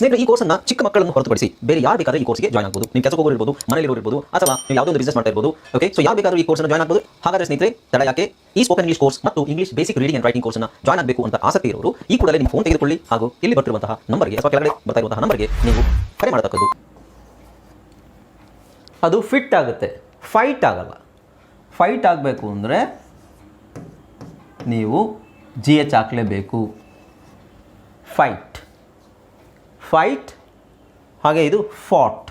ಸ್ನೇಹಿತರೆ, ಈ ಕೋರ್ಸನ್ನ ಚಿಕ್ಕ ಮಕ್ಕಳನ್ನು ಹೊರತುಪಡಿಸಿ ಬೇರೆ ಯಾರು ಬೇಕಾದ್ರೆ ಈ ಕೋರ್ಸ್ಗೆ ಜಾಯ್ನ್ ಆಗಬಹುದು ನೀವು ಕೆಲಸ ಹೋಗೋರು ಇರ್ಬೋದು ಮನೇಲಿ ಇರ್ಬೋದು, ಅಥವಾ ನೀವು ಯಾವುದೋ ಒಂದು ಬಿಸ್ನೆಸ್ ಮಾಡ್ತಾ ಇರ್ಬೋದು. ಓಕೆ ಸೊ ಯಾವ ಬೇಕಾದ್ರೂ ಈ ಕೋರ್ಸ್ ಜಾಯ್ನ್ ಆಗಬಹುದು ಹಾಗಾದ್ರೆ ಸ್ನೇಹಿತರೆ, ತಡ ಯಾಕೆ? ಈ ಸ್ಪೋಕನ್ ಇಂಗ್ಲಿಷ್ ಕೋರ್ಸ್ ಮತ್ತು English basic reading and writing ಕೋರ್ಸ್ನ ಜಾಯ್ನ್ ಆಗಬೇಕು ಅಂತ ಆಸಕ್ತಿ ಇರೋರು, ಈ ಕೂಡಲೇ ನಿಮ್ಮ ಫೋನ್ ತೆಗೆದುಕೊಳ್ಳಿ ಹಾಗೂ ಇಲ್ಲಿ ಬರ್ತಿರುವಂತಹ ನಂಬರ್ಗೆ ಅಥವಾ ಕೆಳಗಡೆ ಬರ್ತಾ ಇರುವಂತಹ ನಂಬರ್ಗೆ ನೀವು ಕರೆ ಮಾಡತಕ್ಕದ್ದು. ಅದು ಫಿಟ್ ಆಗುತ್ತೆ. ಫೈಟ್ ಆಗಲ್ಲ. ಫೈಟ್ ಆಗಬೇಕು ಅಂದರೆ ನೀವು ಜಿ ಎಚ್ ಹಾಕಲೇಬೇಕು. ಫೈಟ್ ಫೈಟ್ ಹಾಗೆ ಇದು ಫಾಟ್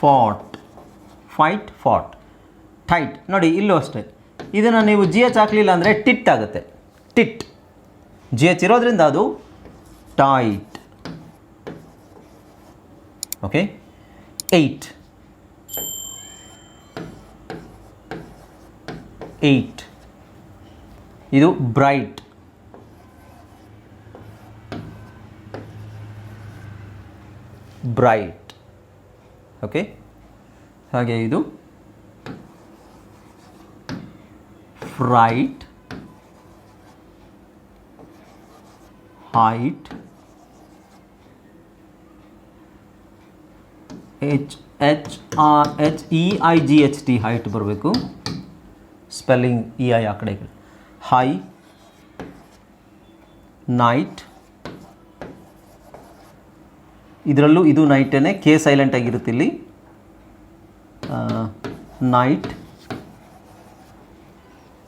ಫಾಟ್ ಫೈಟ್ ಫಾಟ್ ಟೈಟ್ ನೋಡಿ, ಇಲ್ಲೂ ಅಷ್ಟೇ. ಇದನ್ನು ನೀವು ಜಿ ಎಚ್ ಹಾಕಲಿಲ್ಲ ಅಂದರೆ ಟಿಟ್ ಆಗುತ್ತೆ. ಟಿಟ್ ಜಿ ಎಚ್ ಇರೋದ್ರಿಂದ ಅದು ಟೈಟ್ ಓಕೆ ಏಯ್ಟ್ ಏಯ್ಟ್ ಇದು ಬ್ರೈಟ್ ಬ್ರೈಟ್ ಓಕೆ ಹಾಗೆ ಇದು. Freight height H H R H E I G H T height ಬರಬೇಕು. ಸ್ಪೆಲ್ಲಿಂಗ್ ಇ ಐ ಆ ಕಡೆ. ಹೈ ನೈಟ್ ಇದರಲ್ಲೂ ಇದು ನೈಟೇ ಕೆ ಸೈಲೆಂಟ್ ಆಗಿರುತ್ತೆ ಇಲ್ಲಿ. ನೈಟ್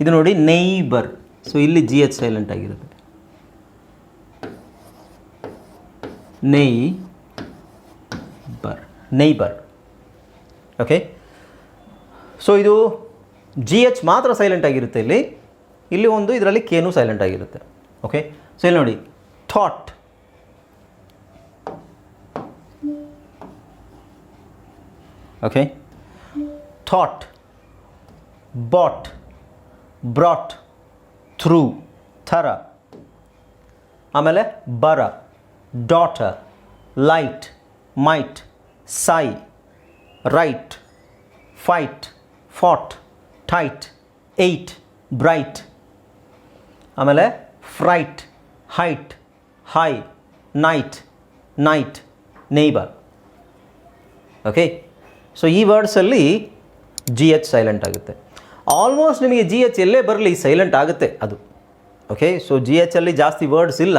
ಇದು ನೋಡಿ ನೈಬರ್ ಸೊ ಇಲ್ಲಿ ಜಿ ಎಚ್ ಸೈಲೆಂಟ್ ಆಗಿರುತ್ತೆ. Neighbour neighbour okay so ಇದು ಜಿ ಎಚ್ ಮಾತ್ರ ಸೈಲೆಂಟ್ ಆಗಿರುತ್ತೆ ಇಲ್ಲಿ. ಇಲ್ಲಿ ಒಂದು, ಇದರಲ್ಲಿ ಕೆನೂ ಸೈಲೆಂಟ್ ಆಗಿರುತ್ತೆ. ಓಕೆ ಸೊ ಇಲ್ಲಿ ನೋಡಿ. Thought okay thought bought brought through ಥರ ಆಮೇಲೆ ಬರ daughter light might sigh right fight fought tight eight bright ಆಮೇಲೆ freight height high night night neighbour okay so ಈ ವರ್ಡ್ಸಲ್ಲಿ ಜಿ ಎಚ್ ಸೈಲೆಂಟ್ ಆಗುತ್ತೆ. ಆಲ್ಮೋಸ್ಟ್ ನಿಮಗೆ ಜಿ ಎಚ್ ಎಲ್ಲೇ ಬರಲಿ ಸೈಲೆಂಟ್ ಆಗುತ್ತೆ ಅದು. ಓಕೆ ಸೊ ಜಿ ಅಲ್ಲಿ ಜಾಸ್ತಿ ವರ್ಡ್ಸ್ ಇಲ್ಲ.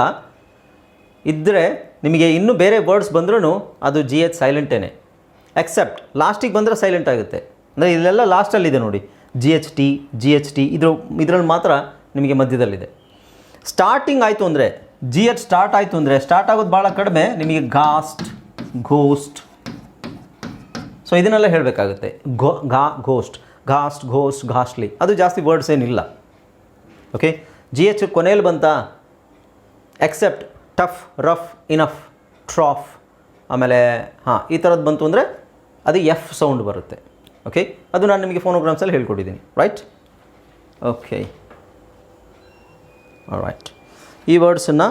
ಇದ್ದರೆ ನಿಮಗೆ ಇನ್ನೂ ಬೇರೆ ವರ್ಡ್ಸ್ ಬಂದ್ರೂ ಅದು ಜಿ ಎಚ್ ಸೈಲೆಂಟೇನೆ ಎಕ್ಸೆಪ್ಟ್ ಲಾಸ್ಟಿಗೆ ಬಂದರೆ ಸೈಲೆಂಟ್ ಆಗುತ್ತೆ. ಅಂದರೆ ಇಲ್ಲೆಲ್ಲ ಲಾಸ್ಟಲ್ಲಿದೆ ನೋಡಿ. G H T G H T ಇದ್ರ ಇದರಲ್ಲಿ ಮಾತ್ರ ನಿಮಗೆ ಮಧ್ಯದಲ್ಲಿದೆ. ಸ್ಟಾರ್ಟಿಂಗ್ ಆಯಿತು ಅಂದರೆ ಜಿ ಎಚ್ ಸ್ಟಾರ್ಟ್ ಆಯಿತು ಅಂದರೆ ಸ್ಟಾರ್ಟ್ ಆಗೋದು ಭಾಳ ಕಡಿಮೆ, ನಿಮಗೆ ಗಾಸ್ಟ್ ಘೋಸ್ಟ್ ಸೊ ಇದನ್ನೆಲ್ಲ ಹೇಳಬೇಕಾಗುತ್ತೆ. ಗೋ, ಗಾ ಘೋಸ್ಟ್ ಘಾಸ್ಟ್ ಘೋಸ್ಟ್ ಘಾಸ್ಟ್ಲಿ ಅದು ಜಾಸ್ತಿ ವರ್ಡ್ಸ್ ಏನಿಲ್ಲ. ಓಕೆ ಜಿ ಎಚ್ ಕೊನೆಯಲ್ಲಿ ಬಂತ except tough rough enough trough ಆಮೇಲೆ, ಹಾಂ, ಈ ಥರದ್ದು ಬಂತು ಅಂದರೆ ಅದು ಎಫ್ ಸೌಂಡ್ ಬರುತ್ತೆ. ಓಕೆ ಅದು ನಾನು ನಿಮಗೆ ಫೋನೋಗ್ರಾಮ್ಸಲ್ಲಿ ಹೇಳ್ಕೊಟ್ಟಿದ್ದೀನಿ. ರೈಟ್ ಓಕೆ ರೈಟ್ ಈ ವರ್ಡ್ಸನ್ನು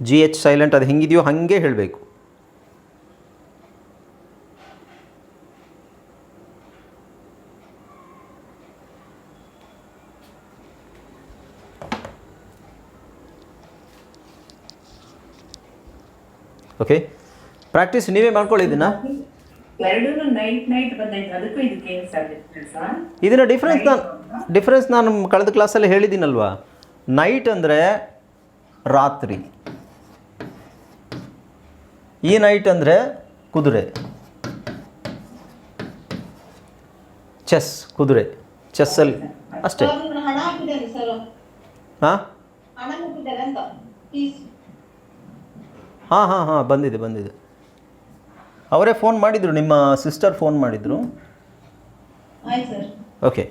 ಜಿ ಎಚ್ ಸೈಲೆಂಟ್ ಅದು ಹೆಂಗಿದೆಯೋ ಹಾಗೆ ಹೇಳಬೇಕು. ಓಕೆ ಪ್ರಾಕ್ಟೀಸ್ ನೀವೇ ಮಾಡ್ಕೊಳ್ಳಿ ಇದನ್ನ. ಇದನ್ನ ಡಿಫ್ರೆನ್ಸ್ ನಾನು ಡಿಫ್ರೆನ್ಸ್ ನಾನು ಕಳೆದ ಕ್ಲಾಸಲ್ಲಿ ಹೇಳಿದ್ದೀನಲ್ವಾ? ನೈಟ್ ಅಂದರೆ ರಾತ್ರಿ. ಈ ನೈಟ್ ಅಂದರೆ ಕುದುರೆ. ಚೆಸ್ ಕುದುರೆ. ಚೆಸ್ಸಲ್ಲಿ ಅಷ್ಟೇ. ಹಾಂ? ಹಾಂ ಹಾಂ ಹಾಂ ಬಂದಿದೆ ಬಂದಿದೆ. ಅವರೇ ಫೋನ್ ಮಾಡಿದರು ನಿಮ್ಮ ಸಿಸ್ಟರ್ ಫೋನ್ ಮಾಡಿದರು. ಓಕೆ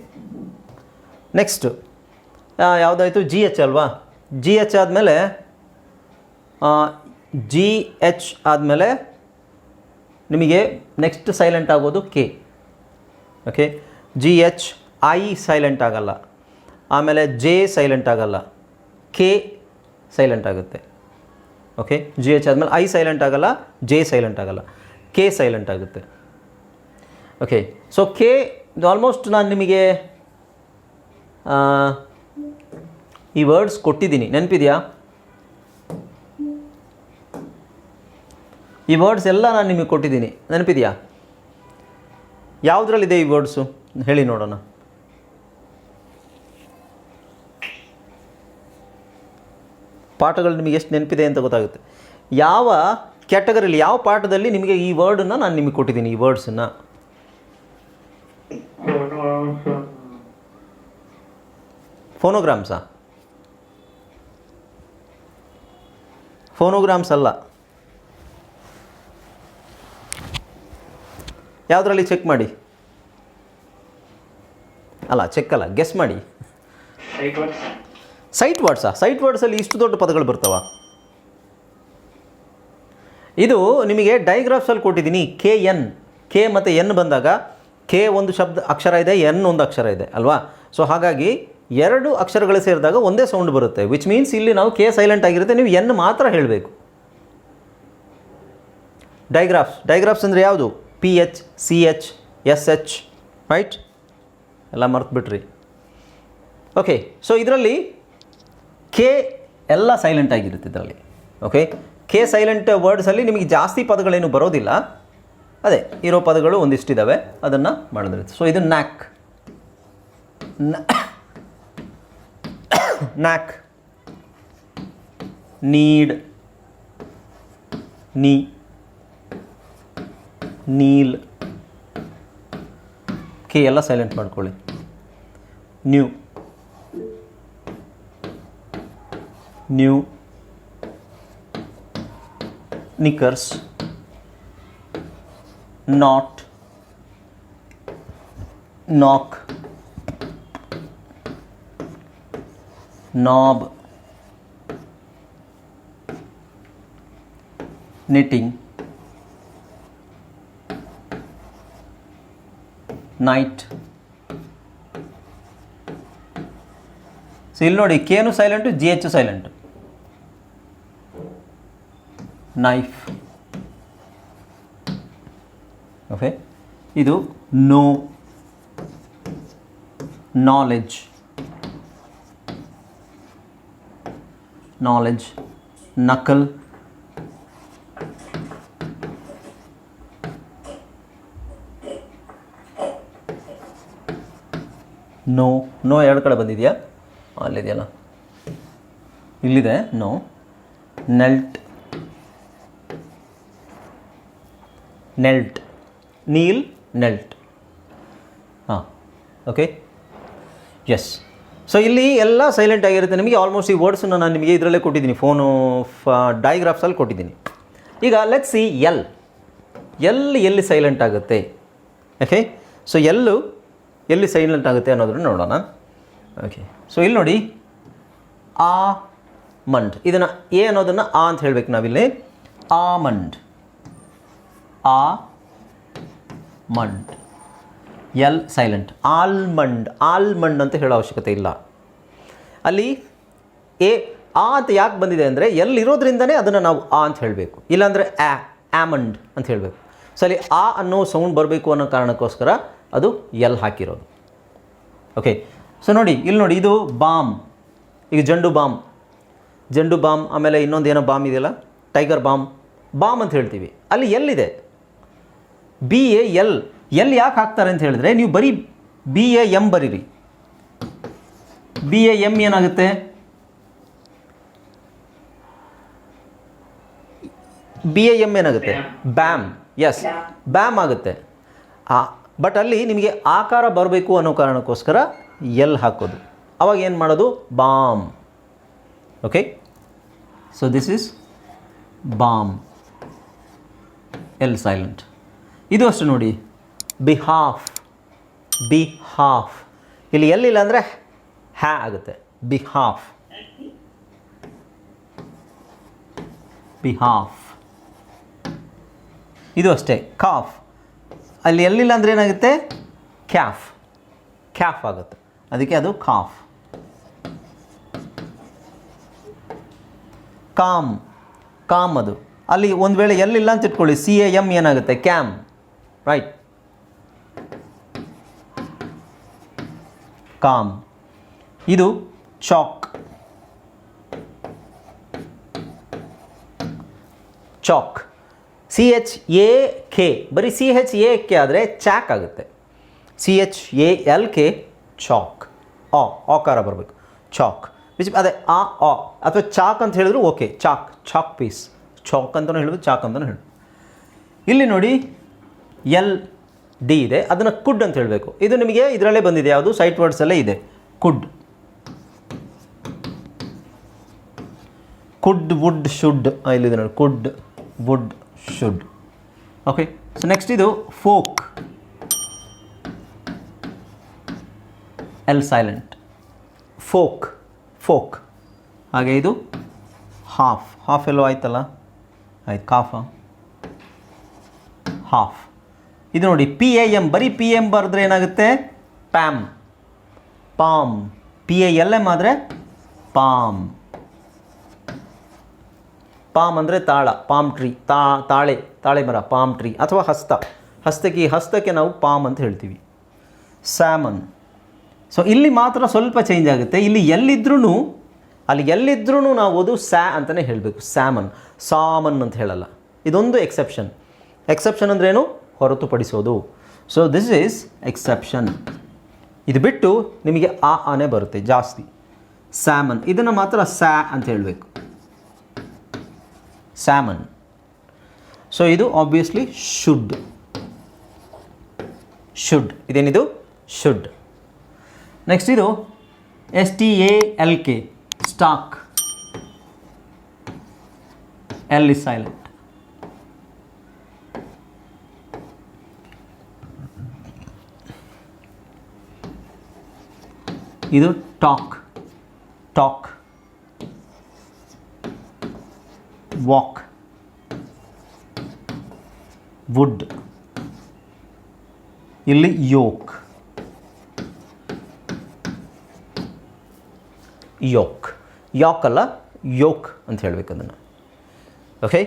ನೆಕ್ಸ್ಟು ಯಾವುದಾಯಿತು? ಜಿ ಎಚ್ ಅಲ್ವಾ? ಜಿ ಎಚ್ ಆದಮೇಲೆ ಜಿ ಎಚ್ ಆದಮೇಲೆ ನಿಮಗೆ ನೆಕ್ಸ್ಟ್ ಸೈಲೆಂಟ್ ಆಗೋದು K okay G H I silent ಆಗಲ್ಲ. ಆಮೇಲೆ ಜೆ ಸೈಲೆಂಟ್ ಆಗಲ್ಲ. ಕೆ ಸೈಲೆಂಟ್ ಆಗುತ್ತೆ. ಓಕೆ ಜಿ ಎಚ್ ಆದಮೇಲೆ ಐ ಸೈಲೆಂಟ್ ಆಗಲ್ಲ ಜೆ ಸೈಲೆಂಟ್ ಆಗಲ್ಲ. ಕೆ ಸೈಲೆಂಟ್ ಆಗುತ್ತೆ. ಓಕೆ ಸೊ ಕೆ ಆಲ್ಮೋಸ್ಟ್ ನಾನು ನಿಮಗೆ ಈ ವರ್ಡ್ಸ್ ಕೊಟ್ಟಿದ್ದೀನಿ. ನೆನಪಿದೆಯಾ? ಈ ವರ್ಡ್ಸ್ ಎಲ್ಲ ನಾನು ನಿಮಗೆ ಕೊಟ್ಟಿದ್ದೀನಿ. ನೆನಪಿದೆಯಾ? ಯಾವುದ್ರಲ್ಲಿದೆ ಈ ವರ್ಡ್ಸು ಹೇಳಿ ನೋಡೋಣ. ಪಾಠಗಳು ನಿಮಗೆ ಎಷ್ಟು ನೆನಪಿದೆ ಅಂತ ಗೊತ್ತಾಗುತ್ತೆ. ಯಾವ ಕ್ಯಾಟಗರಿಲಿ, ಯಾವ ಪಾಠದಲ್ಲಿ ನಿಮಗೆ ಈ ವರ್ಡನ್ನು ನಾನು ನಿಮಗೆ ಕೊಟ್ಟಿದ್ದೀನಿ, ಈ ವರ್ಡ್ಸನ್ನು? ಫೋನೋಗ್ರಾಮ್ಸಾ? ಫೋನೋಗ್ರಾಮ್ಸ್ ಅಲ್ಲ. ಯಾವುದರಲ್ಲಿ ಚೆಕ್ ಮಾಡಿ? ಅಲ್ಲ, ಚೆಕ್ ಅಲ್ಲ, ಗೆಸ್ ಮಾಡಿ. ಸೈಟ್ ವರ್ಡ್ಸಾ ಸೈಟ್ ವರ್ಡ್ಸಲ್ಲಿ ಇಷ್ಟು ದೊಡ್ಡ ಪದಗಳು ಬರ್ತಾವ? ಇದು ನಿಮಗೆ ಡೈಗ್ರಾಫ್ಸಲ್ಲಿ ಕೊಟ್ಟಿದ್ದೀನಿ. ಕೆ ಎನ್ ಕೆ ಮತ್ತು ಎನ್ ಬಂದಾಗ ಕೆ ಒಂದು ಶಬ್ದ ಅಕ್ಷರ ಇದೆ ಎನ್ ಒಂದು ಅಕ್ಷರ ಇದೆ, ಅಲ್ವಾ? ಸೊ ಹಾಗಾಗಿ ಎರಡು ಅಕ್ಷರಗಳು ಸೇರಿದಾಗ ಒಂದೇ ಸೌಂಡ್ ಬರುತ್ತೆ ವಿಚ್ ಮೀನ್ಸ್ ಇಲ್ಲಿ ನಾವು ಕೆ ಸೈಲೆಂಟ್ ಆಗಿರುತ್ತೆ, ನೀವು ಎನ್ ಮಾತ್ರ ಹೇಳಬೇಕು. ಡೈಗ್ರಾಫ್ಸ್ ಡೈಗ್ರಾಫ್ಸ್ ಅಂದರೆ ಯಾವುದು? P H C H S H right ಎಲ್ಲ ಮರ್ತ್ಬಿಟ್ರಿ. ಓಕೆ ಸೊ ಇದರಲ್ಲಿ ಕೆ ಎಲ್ಲ ಸೈಲೆಂಟ್ ಆಗಿರುತ್ತೆ ಇದರಲ್ಲಿ. ಓಕೆ ಕೆ ಸೈಲೆಂಟ್ ವರ್ಡ್ಸಲ್ಲಿ ನಿಮಗೆ ಜಾಸ್ತಿ ಪದಗಳೇನು ಬರೋದಿಲ್ಲ. ಅದೇ, ಇರೋ ಪದಗಳು ಒಂದಿಷ್ಟಿದ್ದಾವೆ ಅದನ್ನು ಮಾಡಿದ್ರೆ ಸೊ ಇದು knack knack knead knee kneel K ಎಲ್ಲ ಸೈಲೆಂಟ್ ಮಾಡ್ಕೊಳ್ಳಿ. Knew knew knickers not knock knob knitting night so ಇಲ್ಲಿ ನೋಡಿ ಕೇನು silent G H silent knife okay ಇದು know knowledge knowledge knuckle know know ಎರಡು ಕಡೆ ಬಂದಿದೆಯಾ? ಅಲ್ಲಿದೆಯಲ್ಲ. ಇಲ್ಲಿದೆ ನೋ ನೆಲ್ಟ್ ನೆಲ್ಟ್. ನೀಲ್, ನೆಲ್ಟ್. ಹಾಂ ಓಕೆ ಎಸ್ ಸೊ ಇಲ್ಲಿ ಎಲ್ಲ ಸೈಲೆಂಟ್ ಆಗಿರುತ್ತೆ. ನಿಮಗೆ ಆಲ್ಮೋಸ್ಟ್ ಈ ವರ್ಡ್ಸನ್ನು ನಾನು ನಿಮಗೆ ಇದರಲ್ಲೇ ಕೊಟ್ಟಿದ್ದೀನಿ. ಫೋನು ಫ ಡೈಗ್ರಾಫ್ಸಲ್ಲಿ ಕೊಟ್ಟಿದ್ದೀನಿ. ಈಗ ಲೆಟ್ ಸಿ ಎಲ್ ಎಲ್ ಎಲ್ಲಿ ಸೈಲೆಂಟ್ ಆಗುತ್ತೆ? ಓಕೆ ಸೊ ಎಲ್ಲು ಎಲ್ಲಿ ಸೈಲೆಂಟ್ ಆಗುತ್ತೆ ಅನ್ನೋದನ್ನು ನೋಡೋಣ. ಓಕೆ ಸೊ ಇಲ್ಲಿ ನೋಡಿ. ಆ ಮಂಡ್. ಇದನ್ನು ಎ ಅನ್ನೋದನ್ನು ಆ ಅಂತ ಹೇಳ್ಬೇಕು ನಾವಿಲ್ಲಿ. Almond almond L silent almond almond ಅಂತ ಹೇಳೋ ಅವಶ್ಯಕತೆ ಇಲ್ಲ. ಅಲ್ಲಿ ಎ, ಆ ಅಂತ ಯಾಕೆ ಬಂದಿದೆ ಅಂದರೆ ಎಲ್ಲಿರೋದ್ರಿಂದನೇ ಅದನ್ನು ನಾವು ಆ ಅಂತ ಹೇಳಬೇಕು. ಇಲ್ಲಾಂದರೆ ಆ, ಆಮಂಡ್ ಅಂತ ಹೇಳಬೇಕು. ಸೊ ಅಲ್ಲಿ ಆ ಅನ್ನೋ ಸೌಂಡ್ ಬರಬೇಕು ಅನ್ನೋ ಕಾರಣಕ್ಕೋಸ್ಕರ ಅದು ಎಲ್ ಹಾಕಿರೋದು. ಓಕೆ ಸೊ ನೋಡಿ, ಇಲ್ಲಿ ನೋಡಿ, ಇದು ಬಾಮ್. ಈಗ ಜಂಡು ಬಾಮ್. ಜಂಡು ಬಾಮ್, ಆಮೇಲೆ ಇನ್ನೊಂದು ಏನೋ ಬಾಮ್ ಇದೆಯಲ್ಲ? Tiger balm. ಬಾಮ್ ಅಂತ ಹೇಳ್ತೀವಿ. ಅಲ್ಲಿ ಎಲ್ಲಿದೆ? ಬಿ ಎ ಎಲ್ ಎಲ್ ಯಾಕೆ ಹಾಕ್ತಾರೆ ಅಂತ ಹೇಳಿದ್ರೆ, ನೀವು ಬರೀ ಬಿ ಎ ಎಂ ಬರೀರಿ. ಬಿ ಎ ಎಂ ಏನಾಗುತ್ತೆ? ಬಿ ಎ ಎಂ ಏನಾಗುತ್ತೆ? ಬ್ಯಾಮ್ ಎಸ್ ಬ್ಯಾಮ್ ಆಗುತ್ತೆ. ಬಟ್ ಅಲ್ಲಿ ನಿಮಗೆ ಆಕಾರ ಬರಬೇಕು ಅನ್ನೋ ಕಾರಣಕ್ಕೋಸ್ಕರ ಎಲ್ ಹಾಕೋದು. ಅವಾಗ ಏನು ಮಾಡೋದು? Balm okay so this is balm L silent ಇದು ಅಷ್ಟು ನೋಡಿ. ಬಿಹಾಫ್ ಬಿಹಾಫ್ ಇಲ್ಲಿ ಎಲ್ಲಿಲ್ಲ ಅಂದರೆ ಹ್ಯಾ ಆಗುತ್ತೆ. ಬಿಹಾಫ್ ಬಿಹಾಫ್ ಇದು ಅಷ್ಟೇ. ಕಾಫ್ ಅಲ್ಲಿ ಎಲ್ಲಿಲ್ಲ ಅಂದರೆ ಏನಾಗುತ್ತೆ? ಕ್ಯಾಫ್ ಕ್ಯಾಫ್ ಆಗುತ್ತೆ. ಅದಕ್ಕೆ ಅದು ಕಾಫ್ ಕಾಮ್ ಕಾಮ್ ಅದು. ಅಲ್ಲಿ ಒಂದು ವೇಳೆ ಎಲ್ಲಿಲ್ಲ ಅಂತ ಇಟ್ಕೊಳ್ಳಿ. ಸಿ ಎ ಎಂ ಏನಾಗುತ್ತೆ? ಕ್ಯಾಮ್ ರೈಟ್ ಕಾಮ್ ಇದು chalk chalk C H A K ಬರೀ ಸಿ ಎಚ್ ಎ ಕೆ ಆದರೆ ಚಾಕ್ ಆಗುತ್ತೆ. C H A L K chalk ಆ, ಆಕಾರ ಬರಬೇಕು. ಚಾಕ್ ವಿಚ್ ಅದೇ, ಆ ಆ. ಅಥವಾ ಚಾಕ್ ಅಂತ ಹೇಳಿದ್ರು okay chalk chalk piece chalk ಅಂತಲೂ ಹೇಳೋದು ಚಾಕ್ ಅಂತಲೂ ಹೇಳಿ ಇಲ್ಲಿ ನೋಡಿ ಎಲ್ ಡಿ ಇದೆ, ಅದನ್ನು ಕುಡ್ ಅಂತ ಹೇಳಬೇಕು. ಇದು ನಿಮಗೆ ಇದರಲ್ಲೇ ಬಂದಿದೆ, ಯಾವುದು? ಸೈಟ್ ವರ್ಡ್ಸಲ್ಲೇ ಇದೆ. ಕುಡ್. ಕುಡ್ ವುಡ್ ಶುಡ್ ಇಲ್ಲಿದೆ ನೋಡಿ. Could would should okay so next ಇದು folk. L silent. Folk folk. ಹಾಗೆ ಇದು ಹಾಫ್. ಹಾಫ್ ಎಲ್ಲೋ ಆಯ್ತಲ್ಲ? ಆಯ್ತು, ಕಾಫ? ಹಾಫ್. ಇದು ನೋಡಿ ಪಿ ಎ ಎಂ ಬರೀ ಪಿ ಎಂ ಬರೆದ್ರೆ ಏನಾಗುತ್ತೆ pam palm P A L M ಆದರೆ ಪಾಮ್ ಪಾಮ್ ಅಂದರೆ ತಾಳ ಪಾಮ್ ಟ್ರೀ ತಾ ತಾಳೆ ತಾಳೆ ಮರ ಪಾಮ್ ಟ್ರೀ ಅಥವಾ ಹಸ್ತ ಹಸ್ತಕ್ಕೆ ಹಸ್ತಕ್ಕೆ ನಾವು ಪಾಮ್ ಅಂತ ಹೇಳ್ತೀವಿ ಸ್ಯಾಮನ್ ಸೊ ಇಲ್ಲಿ ಮಾತ್ರ ಸ್ವಲ್ಪ ಚೇಂಜ್ ಆಗುತ್ತೆ ಇಲ್ಲಿ ಎಲ್ಲಿದ್ರೂ ಅಲ್ಲಿ ಎಲ್ಲಿದ್ರೂ ನಾವು ಅದು ಸ್ಯಾ ಅಂತಲೇ ಹೇಳಬೇಕು ಸ್ಯಾಮನ್ ಸಾಮನ್ ಅಂತ ಹೇಳಲ್ಲ ಇದೊಂದು ಎಕ್ಸೆಪ್ಷನ್ ಎಕ್ಸೆಪ್ಷನ್ ಅಂದ್ರೇನು ಹೊರತುಪಡಿಸೋದು. ಸೊ ದಿಸ್ ಈಸ್ ಎಕ್ಸೆಪ್ಷನ್ ಇದು ಬಿಟ್ಟು ನಿಮಗೆ ಆ ಆನೆ ಬರುತ್ತೆ ಜಾಸ್ತಿ. ಸ್ಯಾಮನ್ ಇದನ್ನು ಮಾತ್ರ ಸ್ಯಾ ಅಂತ ಹೇಳಬೇಕು. ಸ್ಯಾಮನ್ ಸೊ ಇದು ಆಬ್ವಿಯಸ್ಲಿ ಶುಡ್ ಶುಡ್ ಇದೇನಿದು? ಶುಡ್ ನೆಕ್ಸ್ಟ್ ಇದು S T A L K stalk L is silent ಇದು ಟಾಕ್ ಟಾಕ್ ವಾಕ್ ವುಡ್ ಇಲ್ಲಿ ಯೋಕ್ ಯೋಕ್ ಯಾಕ್ ಅಲ್ಲ ಯೋಕ್ ಅಂತ ಹೇಳಬೇಕು ಅದನ್ನು. ಓಕೆ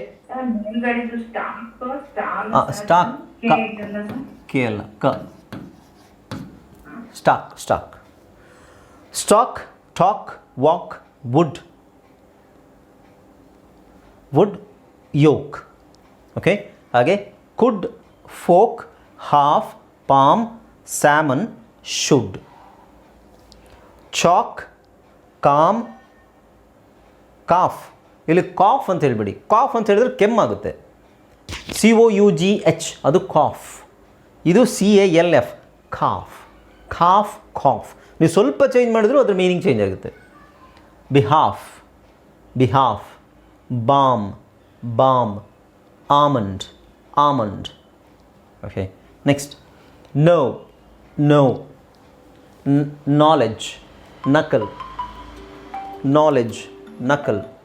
ಸ್ಟಾಕ್ ಕೆ ಅಲ್ಲ ಕ. Stalk stalk stalk, talk, walk, would. Would, yolk. Okay ಹಾಗೆ could, folk, half, palm, salmon, should. Chalk, calm, calf. ಇಲ್ಲಿ ಕಾಫ್ ಅಂತ ಹೇಳಿಬಿಡಿ. ಕಾಫ್ ಅಂತ ಹೇಳಿದ್ರೆ ಕೆಮ್ಮಾಗುತ್ತೆ C O U G H ಅದು ಕಾಫ್. ಇದು C A L F cough. Cough cough ನೀವು ಸ್ವಲ್ಪ ಚೇಂಜ್ ಮಾಡಿದ್ರು ಅದ್ರ ಮೀನಿಂಗ್ ಚೇಂಜ್ ಆಗುತ್ತೆ. Behalf behalf balm balm almond almond okay next know know knowledge knuckle knowledge knuckle